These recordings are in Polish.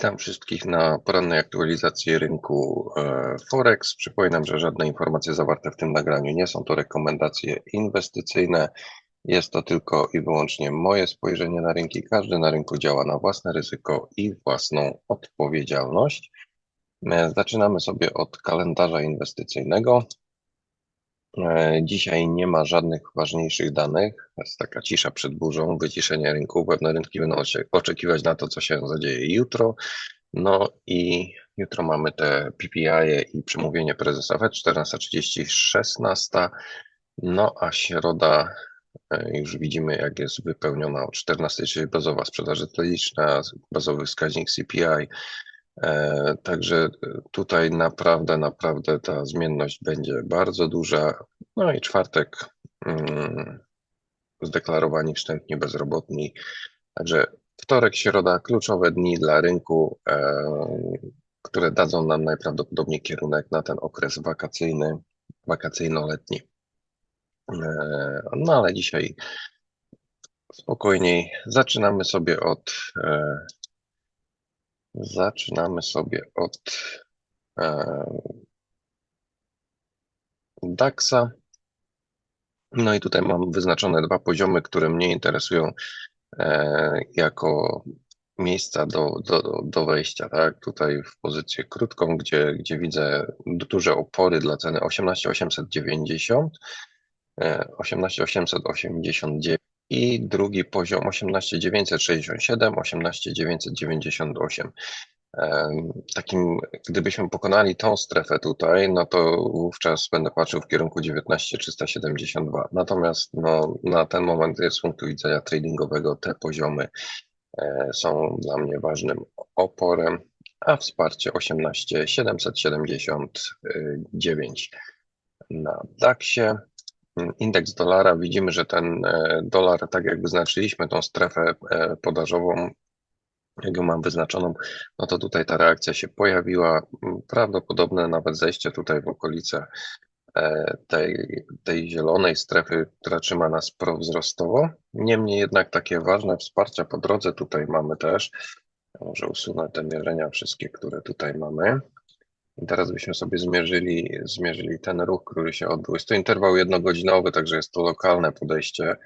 Witam wszystkich na porannej aktualizacji rynku e, Forex. Przypominam, że żadne informacje zawarte w tym nagraniu nie są to rekomendacje inwestycyjne. Jest to tylko i wyłącznie moje spojrzenie na rynki. Każdy na rynku działa na własne ryzyko i własną odpowiedzialność. E, zaczynamy sobie od kalendarza inwestycyjnego. E, dzisiaj nie ma żadnych ważniejszych danych. Jest taka cisza przed burzą, wyciszenie rynku. Pewne rynki będą oczekiwać na to, co się zadzieje jutro. No i jutro mamy te PPI i przemówienie prezesa FED 14.30, 16. No a środa e, już widzimy, jak jest wypełniona o 14, czyli bazowa sprzedaż detaliczna, bazowy wskaźnik CPI, E, także tutaj naprawdę, naprawdę ta zmienność będzie bardzo duża. No i czwartek mm, zdeklarowani wstępni bezrobotni. Także wtorek, środa, kluczowe dni dla rynku, e, które dadzą nam najprawdopodobniej kierunek na ten okres wakacyjny, wakacyjno-letni. E, no ale dzisiaj spokojniej zaczynamy sobie od Zaczynamy sobie od e, DAX-a. No i tutaj mam wyznaczone dwa poziomy, które mnie interesują e, jako miejsca do, do, do wejścia, tak? Tutaj w pozycję krótką, gdzie, gdzie widzę duże opory dla ceny 18890, 18889 i drugi poziom 18967, 18998. Takim, gdybyśmy pokonali tą strefę tutaj, no to wówczas będę patrzył w kierunku 19372. Natomiast no, na ten moment z punktu widzenia tradingowego te poziomy e, są dla mnie ważnym oporem, a wsparcie 18779 na DAX-ie indeks dolara, widzimy, że ten e, dolar, tak jak wyznaczyliśmy tą strefę e, podażową, jak ją mam wyznaczoną, no to tutaj ta reakcja się pojawiła. Prawdopodobne nawet zejście tutaj w okolice e, tej, tej zielonej strefy, która trzyma nas prowzrostowo. Niemniej jednak takie ważne wsparcia po drodze tutaj mamy też. Może usunę te mierzenia wszystkie, które tutaj mamy. I teraz byśmy sobie zmierzyli, zmierzyli ten ruch, który się odbył. Jest to interwał jednogodzinowy, także jest to lokalne podejście.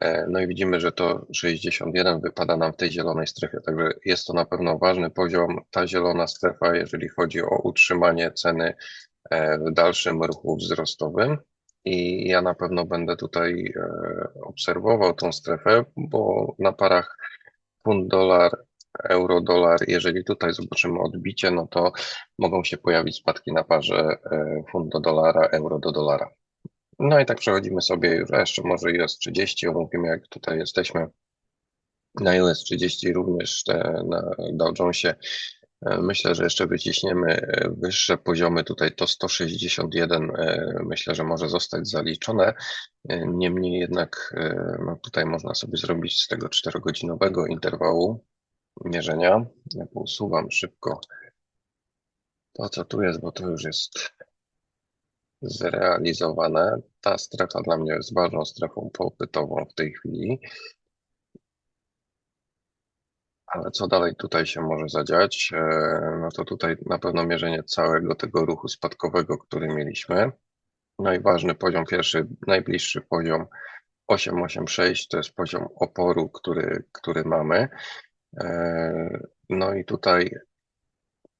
E, no i widzimy, że to 61 wypada nam w tej zielonej strefie, także jest to na pewno ważny poziom. Ta zielona strefa, jeżeli chodzi o utrzymanie ceny e, w dalszym ruchu wzrostowym. I ja na pewno będę tutaj e, obserwował tą strefę, bo na parach funt dolar euro, dolar. Jeżeli tutaj zobaczymy odbicie, no to mogą się pojawić spadki na parze e, funt do dolara, euro do dolara. No i tak przechodzimy sobie jeszcze może US 30, omówimy jak tutaj jesteśmy. Na US 30 również na Dow Jonesie e, Myślę, że jeszcze wyciśniemy e, wyższe poziomy. Tutaj to 161 myślę, że może zostać zaliczone. Niemniej jednak no tutaj można sobie zrobić z tego 4-godzinowego interwału mierzenia. Ja usuwam szybko to, co tu jest, bo to już jest zrealizowane. Ta strefa dla mnie jest ważną strefą popytową w tej chwili. Ale co dalej tutaj się może zadziać? E, no to tutaj na pewno mierzenie całego tego ruchu spadkowego, który mieliśmy. No i ważny poziom, pierwszy, najbliższy poziom 886 to jest poziom oporu, który, który mamy. E, no i tutaj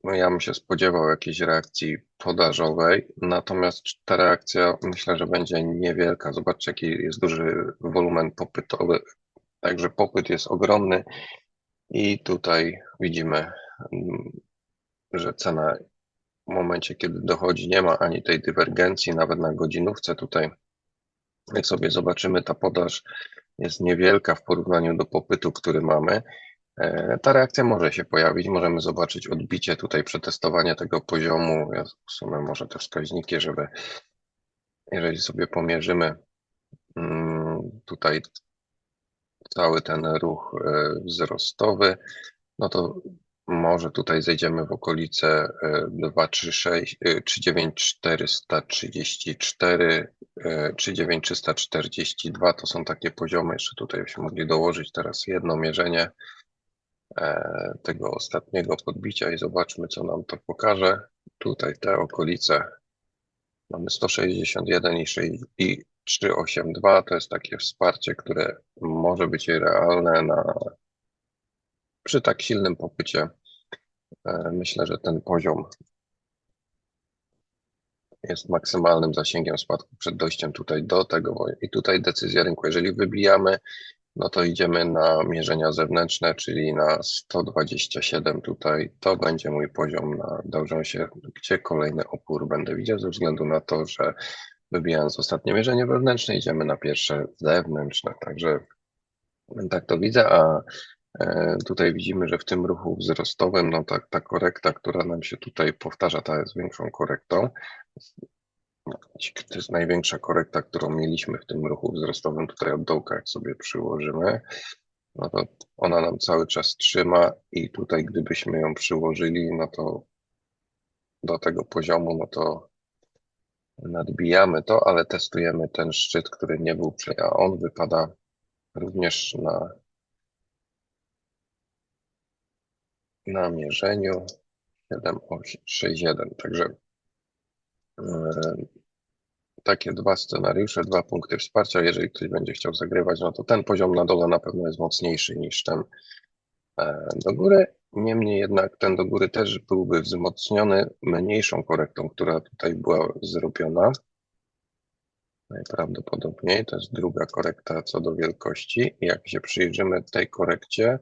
no ja bym się spodziewał jakiejś reakcji podażowej, natomiast ta reakcja myślę, że będzie niewielka. Zobaczcie, jaki jest duży wolumen popytowy. Także popyt jest ogromny i tutaj widzimy, mm, że cena w momencie, kiedy dochodzi, nie ma ani tej dywergencji, nawet na godzinówce tutaj, jak sobie zobaczymy, ta podaż jest niewielka w porównaniu do popytu, który mamy. E, ta reakcja może się pojawić, możemy zobaczyć odbicie tutaj, przetestowanie tego poziomu. Ja usunę może te wskaźniki, żeby jeżeli sobie pomierzymy mm, tutaj cały ten ruch e, wzrostowy, no to może tutaj zejdziemy w okolice 236, 39434, 39342. To są takie poziomy. Jeszcze tutaj się mogli dołożyć teraz jedno mierzenie e, tego ostatniego podbicia i zobaczmy, co nam to pokaże. Tutaj te okolice mamy 161 i 6 i 382 to jest takie wsparcie, które może być realne na, przy tak silnym popycie. E, Myślę, że ten poziom jest maksymalnym zasięgiem spadku przed dojściem tutaj do tego i tutaj decyzja rynku. Jeżeli wybijamy, no to idziemy na mierzenia zewnętrzne, czyli na 127 tutaj. To będzie mój poziom na Jonesie, gdzie kolejny opór będę widział ze względu na to, że wybijając ostatnie mierzenie wewnętrzne idziemy na pierwsze zewnętrzne. Także tak to widzę, a e, tutaj widzimy, że w tym ruchu wzrostowym, no tak, ta korekta, która nam się tutaj powtarza, ta jest większą korektą. To jest największa korekta, którą mieliśmy w tym ruchu wzrostowym. Tutaj od dołka, jak sobie przyłożymy, no to ona nam cały czas trzyma i tutaj gdybyśmy ją przyłożyli, no to do tego poziomu, no to nadbijamy to, ale testujemy ten szczyt, który nie był, a on wypada również na na mierzeniu 7,861. Także e, takie dwa scenariusze, dwa punkty wsparcia. Jeżeli ktoś będzie chciał zagrywać, no to ten poziom na dole na pewno jest mocniejszy niż ten e, do góry. Niemniej jednak ten do góry też byłby wzmocniony mniejszą korektą, która tutaj była zrobiona. Najprawdopodobniej to jest druga korekta co do wielkości. Jak się przyjrzymy tej korekcie,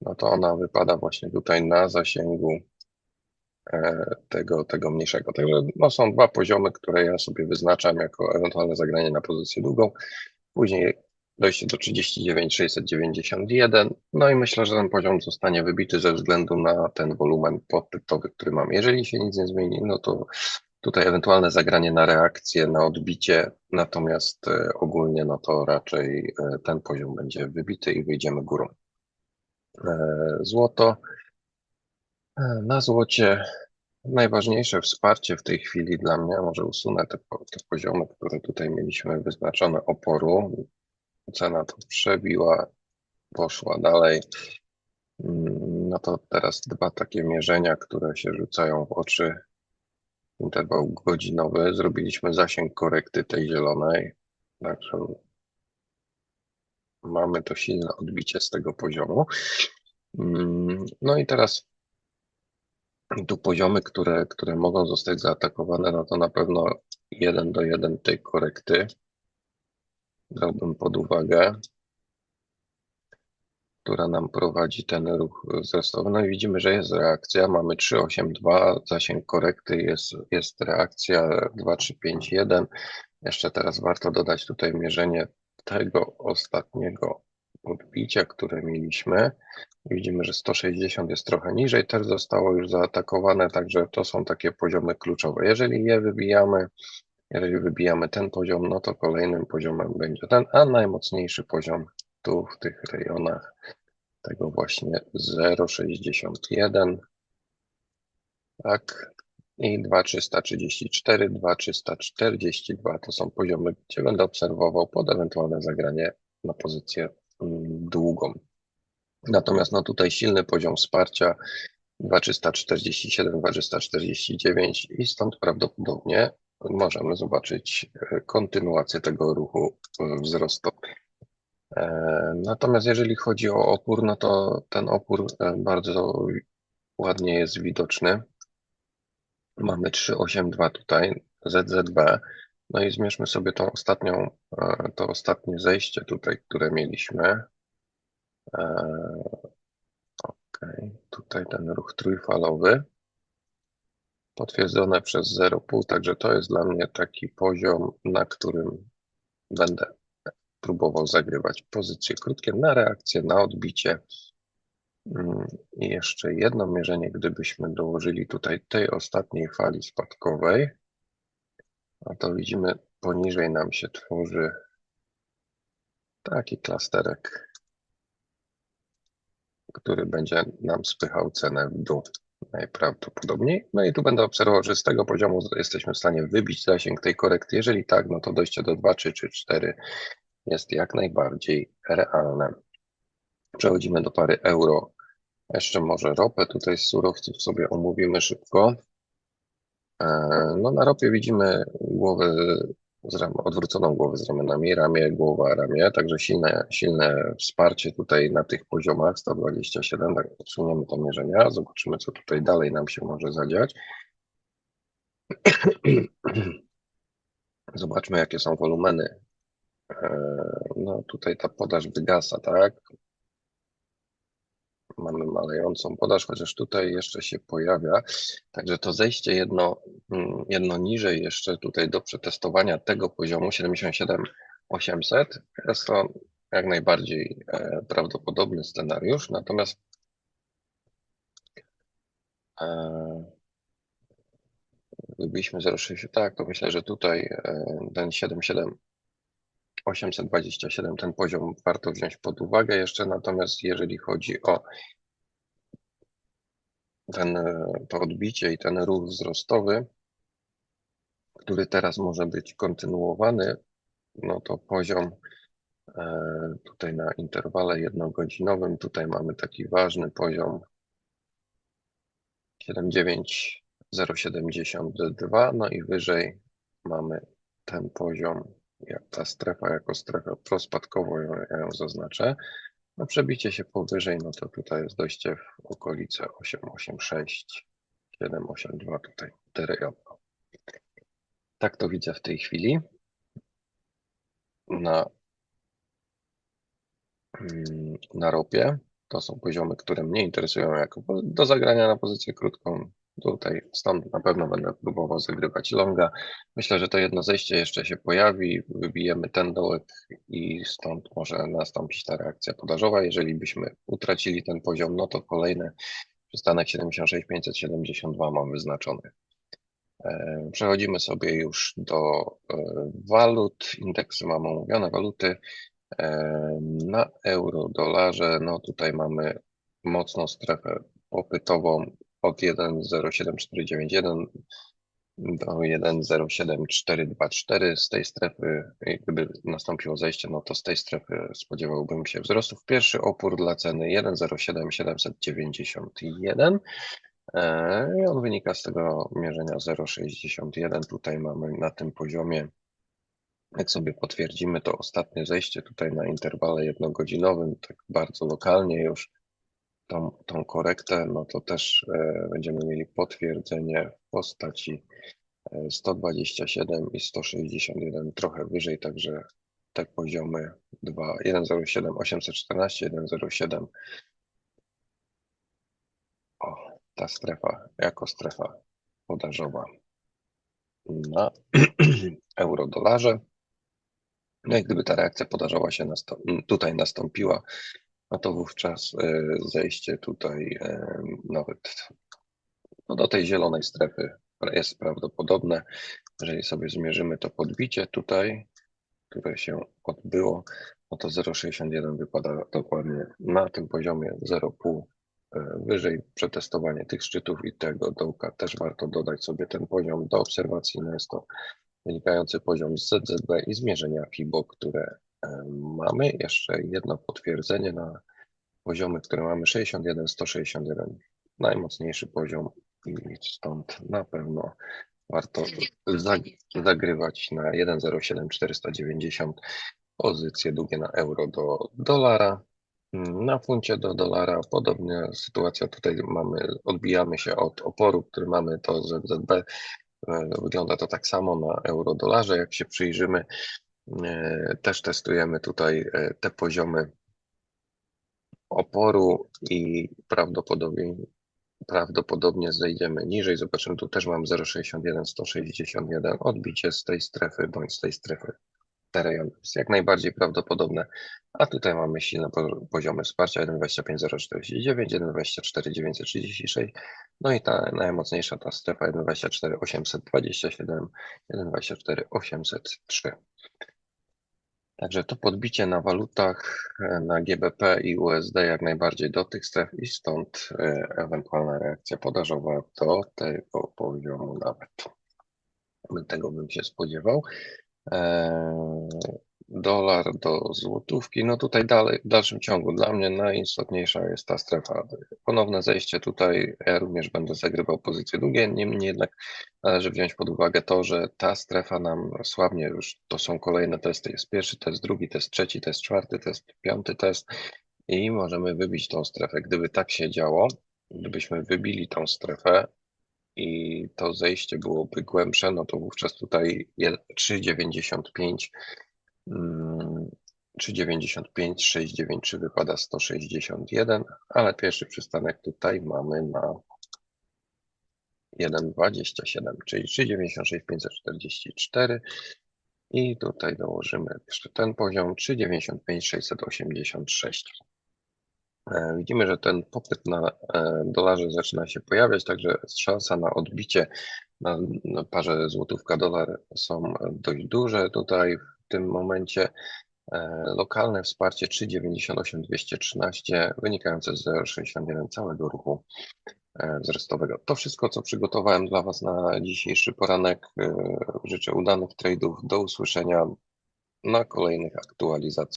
no to ona wypada właśnie tutaj na zasięgu tego, tego mniejszego. Także no, są dwa poziomy, które ja sobie wyznaczam jako ewentualne zagranie na pozycję długą. Później dojście do 39,691. No i myślę, że ten poziom zostanie wybity ze względu na ten wolumen podtytowy, który mam. Jeżeli się nic nie zmieni, no to tutaj ewentualne zagranie na reakcję, na odbicie, natomiast e, ogólnie no to raczej e, ten poziom będzie wybity i wyjdziemy górą. E, Złoto. E, Na złocie najważniejsze wsparcie w tej chwili dla mnie, może usunę te, te poziomy, które tutaj mieliśmy wyznaczone oporu. Cena to przebiła, poszła dalej. Mm, No to teraz dwa takie mierzenia, które się rzucają w oczy. Interwał godzinowy. Zrobiliśmy zasięg korekty tej zielonej. Także mamy to silne odbicie z tego poziomu. Mm, No i teraz tu poziomy, które, które mogą zostać zaatakowane, no to na pewno jeden do jeden tej korekty brałbym pod uwagę, która nam prowadzi ten ruch wzrostowy. No i widzimy, że jest reakcja. Mamy 3,82, zasięg korekty, jest, jest reakcja 2,351. Jeszcze teraz warto dodać tutaj mierzenie tego ostatniego podbicia, które mieliśmy. Widzimy, że 160 jest trochę niżej, też zostało już zaatakowane, także to są takie poziomy kluczowe. Jeżeli je wybijamy, jeżeli wybijamy ten poziom, no to kolejnym poziomem będzie ten, a najmocniejszy poziom tu w tych rejonach tego właśnie 0,61, tak, i 2,334, 2,342 to są poziomy, gdzie będę obserwował pod ewentualne zagranie na pozycję długą. Natomiast no tutaj silny poziom wsparcia 2347, 2349 i stąd prawdopodobnie możemy zobaczyć e, kontynuację tego ruchu e, wzrostu. E, Natomiast jeżeli chodzi o opór, no to ten opór bardzo ładnie jest widoczny. Mamy 382 tutaj, ZZB. No i zmierzmy sobie tą ostatnią, to ostatnie zejście tutaj, które mieliśmy. Ok, tutaj ten ruch trójfalowy. Potwierdzone przez 0,5, także to jest dla mnie taki poziom, na którym będę próbował zagrywać pozycje krótkie na reakcję, na odbicie. Mm, I jeszcze jedno mierzenie, gdybyśmy dołożyli tutaj tej ostatniej fali spadkowej, a to widzimy poniżej nam się tworzy taki klasterek, który będzie nam spychał cenę w dół najprawdopodobniej. No i tu będę obserwował, że z tego poziomu jesteśmy w stanie wybić zasięg tej korekty. Jeżeli tak, no to dojście do 2, 3 czy 4 jest jak najbardziej realne. Przechodzimy do pary euro Jeszcze może ropę tutaj z surowców sobie omówimy szybko. E, No na ropie widzimy głowę z ram, odwróconą głowę z ramionami, ramię, głowa, ramię, także silne, silne wsparcie tutaj na tych poziomach 127, tak odsuniemy to mierzenia, zobaczymy co tutaj dalej nam się może zadziać. Zobaczmy jakie są wolumeny. E, No tutaj ta podaż wygasa, tak? Mamy malejącą podaż, chociaż tutaj jeszcze się pojawia. Także to zejście jedno, mm, jedno niżej jeszcze tutaj do przetestowania tego poziomu 77 800 jest to jak najbardziej e, prawdopodobny scenariusz. Natomiast e, gdybyśmy 0,6, tak, to myślę, że tutaj e, ten 77 827, ten poziom warto wziąć pod uwagę jeszcze, natomiast jeżeli chodzi o ten, e, to odbicie i ten ruch wzrostowy, który teraz może być kontynuowany, no to poziom e, tutaj na interwale jednogodzinowym, tutaj mamy taki ważny poziom 79072, no i wyżej mamy ten poziom, jak ta strefa jako strefę prospadkową, ja ja ją zaznaczę. No przebicie się powyżej, no to tutaj jest dojście w okolice 886, 782 tutaj te rejony. Tak to widzę w tej chwili. Na, mm, na ropie to są poziomy, które mnie interesują jako do zagrania na pozycję krótką. Tutaj stąd na pewno będę próbował zagrywać longa. Myślę, że to jedno zejście jeszcze się pojawi, wybijemy ten dołek i stąd może nastąpić ta reakcja podażowa. Jeżeli byśmy utracili ten poziom, no to kolejny przystanek 76 572 mam wyznaczony. E, Przechodzimy sobie już do e, walut. Indeksy mamy omówione, waluty. E, Na euro, dolarze, no tutaj mamy mocną strefę popytową od 1,07491 do 1,07424. Z tej strefy, gdyby nastąpiło zejście, no to z tej strefy spodziewałbym się wzrostów. Pierwszy opór dla ceny 1,07791. E, I on wynika z tego mierzenia 0,61. Tutaj mamy na tym poziomie, jak sobie potwierdzimy, to ostatnie zejście tutaj na interwale jednogodzinowym, tak bardzo lokalnie już tą, tą korektę, no to też e, będziemy mieli potwierdzenie w postaci e, 127 i 161 trochę wyżej, także te poziomy 2, 107 814, 107 o, ta strefa jako strefa podażowa na euro-dolarze. No i gdyby ta reakcja podażowa się tutaj nastąpiła, no to wówczas e, zejście tutaj e, nawet no do tej zielonej strefy jest prawdopodobne. Jeżeli sobie zmierzymy to podbicie tutaj, które się odbyło, no to 0,61 wypada dokładnie na tym poziomie 0,5 e, wyżej. Przetestowanie tych szczytów i tego dołka też warto dodać sobie ten poziom do obserwacji. No jest to wynikający poziom z ZZB i zmierzenia FIBO, które mamy. Jeszcze jedno potwierdzenie na poziomy, które mamy 61, 161, najmocniejszy poziom i stąd na pewno warto zag- zagrywać na 1,07 490 pozycje długie na euro do dolara. Na funcie do dolara podobnie sytuacja tutaj mamy, odbijamy się od oporu, który mamy to ZZB. E, Wygląda to tak samo na euro-dolarze. Jak się przyjrzymy, też testujemy tutaj e, te poziomy oporu i prawdopodobnie, prawdopodobnie zejdziemy niżej. Zobaczymy, tu też mam 0,61, 161 odbicie z tej strefy bądź z tej strefy. Te rejony jest jak najbardziej prawdopodobne, a tutaj mamy silne po- poziomy wsparcia 1,25049, 1,24936, no i ta najmocniejsza ta strefa 1,24827, 1,24803. Także to podbicie na walutach, e, na GBP i USD jak najbardziej do tych stref i stąd e, ewentualna reakcja podażowa do tego poziomu nawet. Tego bym się spodziewał. Dolar do złotówki. No tutaj dalej, w dalszym ciągu dla mnie najistotniejsza jest ta strefa. Ponowne zejście tutaj, ja również będę zagrywał pozycje długie, niemniej jednak należy wziąć pod uwagę to, że ta strefa nam słabnie już, to są kolejne testy. Jest pierwszy test, drugi test, trzeci test, czwarty test, piąty test i możemy wybić tą strefę. Gdyby tak się działo, gdybyśmy wybili tą strefę, i to zejście byłoby głębsze, no to wówczas tutaj je- 3,95 mm, 3,95, 6,93 wypada 161, ale pierwszy przystanek tutaj mamy na 1,27, czyli 3,96, 544 i tutaj dołożymy jeszcze ten poziom 3,95, 686. E, Widzimy, że ten popyt na e, dolarze zaczyna się pojawiać, także szansa na odbicie na, parze złotówka-dolar są dość duże. Tutaj w tym momencie e, lokalne wsparcie 3,98 213 wynikające z 0,61 całego ruchu e, wzrostowego. To wszystko, co przygotowałem dla Was na dzisiejszy poranek. E, Życzę udanych tradeów. Do usłyszenia na kolejnych aktualizacjach.